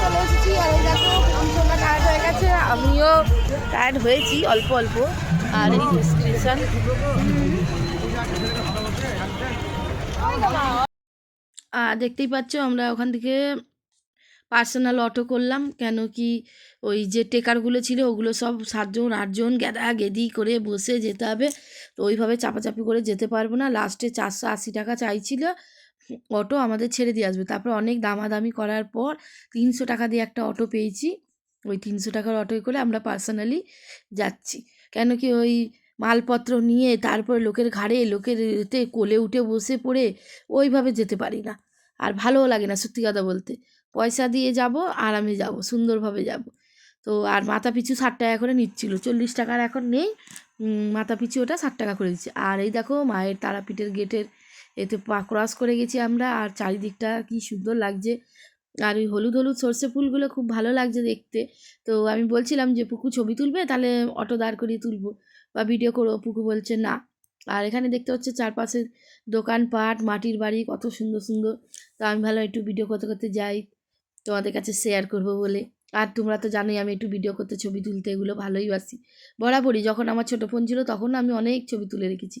চলে এসেছি। টায়ার্ড হয়ে গেছে, আমিও টায়ার্ড হয়েছি, অল্প অল্প। আর স্টেশন দেখতেই পাচ্ছ, আমরা ওখান থেকে পার্সোনাল অটো করলাম, কেন কি ওই যে টেকারগুলো ছিল, ওগুলো সব সাতজন, আটজন গেদা গেদি করে বসে যেতে হবে। তো ওইভাবে চাপাচাপি করে যেতে পারব না। লাস্টে চারশো আশি টাকা চাইছিল। অটো আমাদের ছেড়ে দিয়ে আসবে। তারপর অনেক দামাদামি করার পর তিনশো টাকা দিয়ে একটা অটো পেয়েছি। ওই তিনশো টাকার অটোয় করে আমরা পার্সোনালি যাচ্ছি। কেন কি ওই মালপত্র নিয়ে তারপর লোকের ঘাড়ে, লোকের এতে কোলে উঠে বসে পড়ে ওইভাবে যেতে পারি না। আর ভালোও লাগে না সত্যি কথা বলতে। পয়সা দিয়ে যাব, আরামে যাব, সুন্দরভাবে যাব। তো আর মাথা পিছু ষাট টাকা করে নিচ্ছিল। চল্লিশ টাকার এখন নেই। মাথা পিছু ওটা ষাট টাকা করে দিচ্ছে। আর এই দেখো মায়ের তারাপীঠের গেটের এতে পা ক্রস করে গেছি আমরা। আর চারিদিকটা কি সুন্দর লাগছে। আর ওই হলুদ হলুদ সর্ষে ফুলগুলো খুব ভালো লাগছে দেখতে। তো আমি বলছিলাম যে, পুকু ছবি তুলবে? তাহলে অটো দাঁড় করিয়ে তুলবো বা ভিডিও করব। পুকু বলছে, না। আর এখানে দেখতে হচ্ছে চারপাশে দোকানপাট, মাটির বাড়ি, কত সুন্দর সুন্দর। তো আমি ভালো একটু ভিডিও করতে করতে যাই। তোমাদের কাছে শেয়ার করব বলে। আর তোমরা তো জানোই আমি একটু ভিডিও করতে ছবি তুলতে এগুলো ভালোই বাসি। বরাবরই যখন আমার ছোটো ফোন ছিল তখন আমি অনেক ছবি তুলে রেখেছি।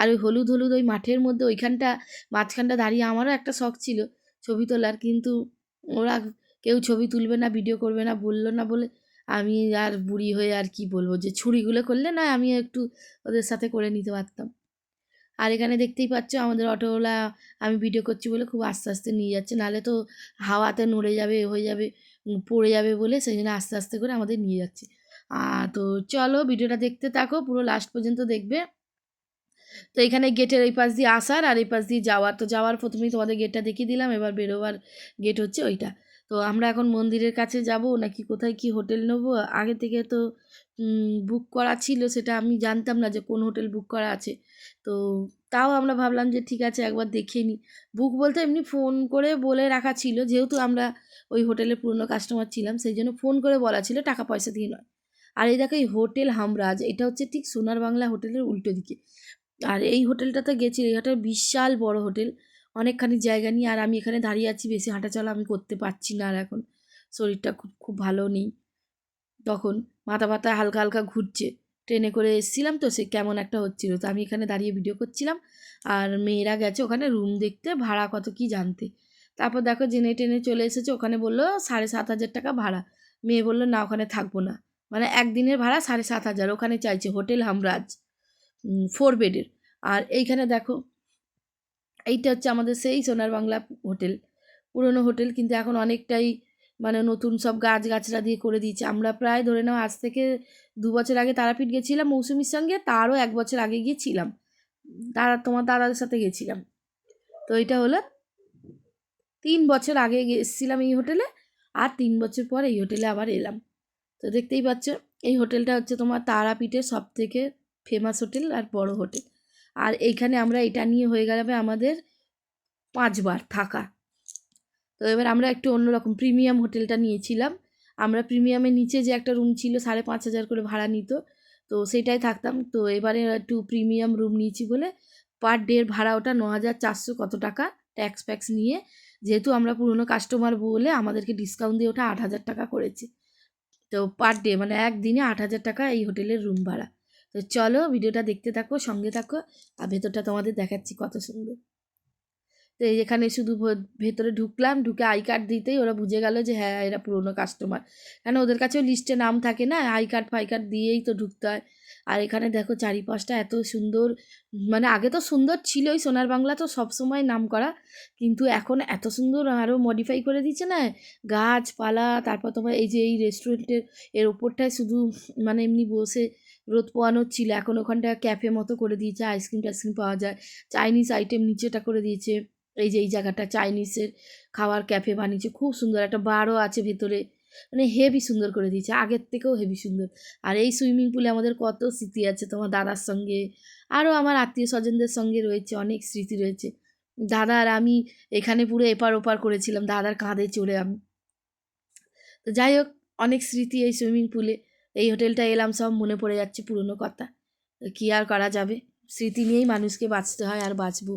আর ওই হলুদ হলুদ ওই মাঠের মধ্যে ওইখানটা, মাঝখানটা দাঁড়িয়ে আমারও একটা শখ ছিল ছবি তোলার। কিন্তু ওরা কেউ ছবি তুলবে না ভিডিও করবে না, বলল না বলে আমি আর বুড়ি হয়ে আর কি বলব? যে ছুরিগুলো করলে না আমি একটু ওদের সাথে করে নিতে পারতাম। আর এখানে দেখতেই পাচ্ছ আমাদের অটোওয়ালা আমি ভিডিও করছি বলে খুব আস্তে আস্তে নিয়ে যাচ্ছে। নাহলে তো হাওয়াতে নড়ে যাবে হয়ে যাবে। পড়ে যাবে বলে সেই জন্য আস্তে আস্তে করে আমাদের নিয়ে যাচ্ছে। আর তো চলো ভিডিওটা দেখতে থাকো, পুরো লাস্ট পর্যন্ত দেখবে। তো এখানে গেটের এই পাশ দিয়ে আসার আর এই পাশ দিয়ে যাওয়ার। তো যাওয়ার প্রথমেই তোমাদের গেটটা দেখিয়ে দিলাম, এবার বেরোবার গেট হচ্ছে ওইটা। তো আমরা এখন মন্দিরের কাছে যাব, নাকি কোথায় কি হোটেল নেব? আগে থেকে তো বুক করা ছিল, সেটা আমি জানতাম না যে কোন হোটেল বুক করা আছে। তো তাও আমরা ভাবলাম যে ঠিক আছে, একবার দেখে নিই বুক বলতে এমনি ফোন করে বলে রাখা ছিল, যেহেতু আমরা ওই হোটেলের পুরনো কাস্টমার ছিলাম, সেই জন্য ফোন করে বলা ছিল টাকা পয়সা দিয়ে নয়। আর এই দেখো এই হোটেল হামরাজ, এটা হচ্ছে ঠিক সোনার বাংলা হোটেলের উল্টো দিকে। আর এই হোটেলটাতে গেছি, এই হোটেল বিশাল বড় হোটেল, অনেকখানি জায়গা নিয়ে, আর আমি এখানে দাঁড়িয়ে আছি, বেশি হাঁটাচলা আমি করতে পারছি না আর এখন। শরীরটা খুব খুব ভালো নেই। তখন মাথা ব্যথা হালকা হালকা ঘুরছে। ট্রেনে করে এসেছিলাম তো, সে কেমন একটা হচ্ছিল। তো আমি এখানে দাঁড়িয়ে ভিডিও করছিলাম, আর মেয়েরা গেছে ওখানে রুম দেখতে, ভাড়া কত কি জানতে। তারপর দেখো জেনে টেনে চলে এসেছে, ওখানে বলল সাড়ে সাত হাজার টাকা ভাড়া। মেয়ে বলল, না, ওখানে থাকব না। মানে একদিনের ভাড়া সাড়ে সাত হাজার, ওখানে চাইছে হোটেল হামরাজ ফোর বেডের আর এইখানে দেখো, এইটা হচ্ছে আমাদের সেই সোনার বাংলা হোটেল। পুরনো হোটেল কিন্তু এখন অনেকটাই মানে নতুন সব গাছ গাছরা দিয়ে করে দিয়েছে। আমরা প্রায় ধরে নাও আজ থেকে দু বছর আগে তারাপীঠ গেছিলাম মৌসুমির সঙ্গে, তারও এক বছর আগে গিয়েছিলাম। তারা তোমার দাদাদের সাথে গেছিলাম। তো এটা হলো তিন বছর আগে এসেছিলাম এই হোটেলে, আর তিন বছর পর এই হোটেলে আবার এলাম। তো দেখতেই পাচ্ছ, এই হোটেলটা হচ্ছে তোমার তারাপীঠের সব থেকে ফেমাস হোটেল আর বড় হোটেল। আর এইখানে আমরা এটা নিয়ে হয়ে গেলে আমাদের পাঁচবার থাকা। তো এবার আমরা একটু অন্যরকম প্রিমিয়াম হোটেলটা নিয়েছিলাম। আমরা প্রিমিয়ামের নিচে যে একটা রুম ছিল সাড়ে পাঁচ হাজার করে ভাড়া নিত, তো সেটাই থাকতাম। তো এবারে একটু প্রিমিয়াম রুম নিয়েছি বলে পার ডের ভাড়া ওটা ন হাজার চারশো কত টাকা। ট্যাক্স ফ্যাক্স নিয়ে, যেহেতু আমরা পুরনো কাস্টমার বলে আমাদেরকে ডিসকাউন্ট দিয়ে ওটা আট হাজার টাকা করেছে। তো পার ডে মানে একদিনে আট হাজার টাকা এই হোটেলের রুম ভাড়া। তো চলো ভিডিওটা দেখতে থাকো, সঙ্গে থাকো, আর ভেতরটা তোমাদের দেখাচ্ছি কত সুন্দর। তো এখানে শুধু ভেতরে ঢুকলাম, ঢুকে আই কার্ড দিতেই ওরা বুঝে গেল যে হ্যাঁ এরা পুরনো কাস্টমার কেন ওদের কাছেও লিস্টে নাম থাকে না? আই কার্ড ফাই কার্ড দিয়েই তো ঢুকতে হয়। আর এখানে দেখো চারিপাশটা এত সুন্দর মানে আগে তো সুন্দর ছিলই, সোনার বাংলা তো সবসময় নাম করা কিন্তু এখন এত সুন্দর আরও মডিফাই করে দিচ্ছে না? গাছপালা, তারপর তোমার এই যে এই রেস্টুরেন্টের এর ওপরটায় শুধু মানে এমনি বসে রোদ পোয়ানো ছিল, এখন ওখানটা ক্যাফে মতো করে দিয়েছে আইসক্রিম টাইসক্রিম পাওয়া যায় চাইনিজ আইটেম নিচেটা করে দিয়েছে। এই যে এই জায়গাটা চাইনিজের খাওয়ার ক্যাফে বানিয়েছে, খুব সুন্দর। একটা বারও আছে ভেতরে। মানে হেভি সুন্দর করে দিয়েছে, আগের থেকেও হেভি সুন্দর। আর এই সুইমিং পুলে আমাদের কত স্মৃতি আছে, তোমার দাদার সঙ্গে। আরও আমার আত্মীয় স্বজনদের সঙ্গে রয়েছে, অনেক স্মৃতি রয়েছে। দাদা আর আমি এখানে পুরো এপার ওপার করেছিলাম, দাদার কাঁধে চড়ে আমি। তো যাই হোক, অনেক স্মৃতি এই সুইমিং পুলে এই হোটেলটা এলাম, সব মনে পড়ে যাচ্ছে পুরনো কথা। কী আর করা যাবে? স্মৃতি নিয়েই মানুষকে বাঁচতে হয় আর বাঁচবো।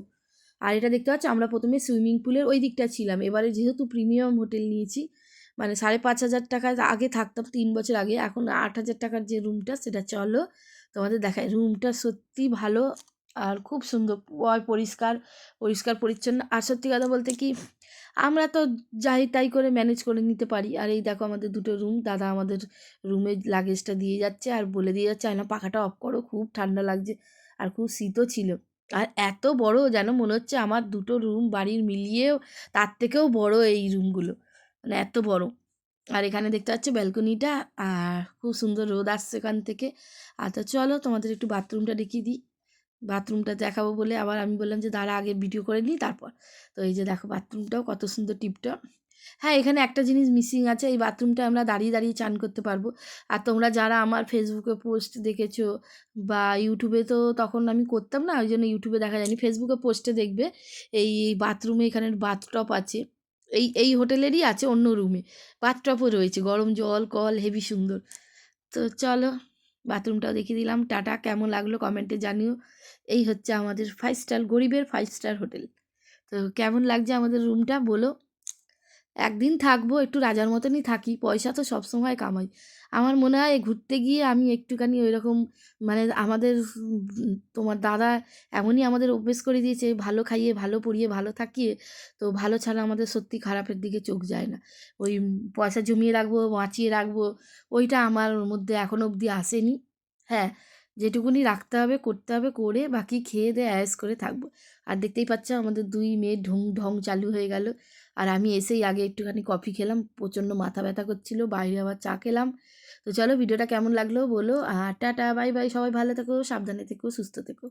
আর এটা দেখতে পাচ্ছ, আমরা প্রথমে সুইমিং পুলের ওই দিকটা ছিলাম। এবারে যেহেতু প্রিমিয়াম হোটেল নিয়েছি মানে সাড়ে পাঁচ হাজার টাকা আগে থাকতাম, তিন বছর আগে। এখন আট হাজার টাকার যে রুমটা, সেটা চলো তোমাদের দেখায় রুমটা সত্যি ভালো আর খুব সুন্দর পরিষ্কার পরিষ্কার, পরিচ্ছন্ন। আর সত্যি কথা বলতে কি, আমরা তো যাই তাই করে ম্যানেজ করে নিতে পারি। আর এই দেখো আমাদের দুটো রুম, দাদা আমাদের রুমের লাগেজটা দিয়ে যাচ্ছে আর বলে দিয়ে যাচ্ছে না পাখাটা অফ করো, খুব ঠান্ডা লাগছে। আর খুব শীতও ছিল। আর এত বড় যেন মনে হচ্ছে আমার দুটো রুম বাড়ির মিলিয়েও তার থেকেও বড় এই রুমগুলো। মানে এত বড়। আর এখানে দেখতে পাচ্ছ ব্যালকনিটা আর খুব সুন্দর রোদ আসছে এখান থেকে। তো চলো তোমাদের একটু বাথরুমটা দেখিয়ে দিই। বাথরুমটা দেখাবো বলে আবার আমি বললাম যে দাঁড়া আগে ভিডিও করে নিই তারপর। তো এই যে দেখো বাথরুমটাও কত সুন্দর টিপটপ। হ্যাঁ এখানে একটা জিনিস মিসিং আছে, এই বাথরুমটা আমরা দাঁড়িয়ে দাঁড়িয়ে চান করতে পারব। আর তোমরা যারা আমার ফেসবুকে পোস্ট দেখেছ বা ইউটিউবে তো তখন আমি করতাম না, ওই জন্য ইউটিউবে দেখা যায়নি। ফেসবুকে পোস্টে দেখবে, এই বাথরুমে এখানে বাথটপ আছে, এই এই হোটেলেরই আছে অন্য রুমে বাথটপও রয়েছে, গরম জল, কল হেভি সুন্দর। তো চলো বাথরুমটাও দেখিয়ে দিলাম। টাটা, কেমন লাগল কমেন্টে জানিও। এই হচ্ছে আমাদের ফাইভ স্টার গরিবের ফাইভ স্টার হোটেল। তো কেমন লাগছে আমাদের রুমটা বলো। একদিন থাকব, একটু রাজার মতনই থাকি, পয়সা তো সবসময় কামাই। আমার মনে হয় ঘুরতে গিয়ে আমি একটুখানি ওই রকম মানে আমাদের তোমার দাদা এমনই আমাদের অভ্যেস করে দিয়েছে, ভালো খাইয়ে, ভালো পড়িয়ে, ভালো থাকিয়ে, তো ভালো ছাড়া আমাদের সত্যি খারাপের দিকে চোখ যায় না। ওই পয়সা জমিয়ে রাখব, বাঁচিয়ে রাখব, ওইটা আমার মধ্যে এখনও অবধি আসেনি। হ্যাঁ যেটুকুনি রাখতে হবে, করতে হবে, করে বাকি খেয়ে দিয়ে অ্যাস করে থাকব। আর দেখতেই পাচ্ছ আমাদের দুই মেয়ে ঢং ঢং চালু হয়ে গেল। আর আমি এসেই আগে একটুখানি কফি খেলাম, প্রচণ্ড মাথা ব্যথা করছিল, বাইরে আবার চা খেলাম। তো চলো ভিডিওটা কেমন লাগল বলো, আর টাটা, বাই বাই, সবাই ভালো থেকো, সাবধানে থেকো, সুস্থ থেকো।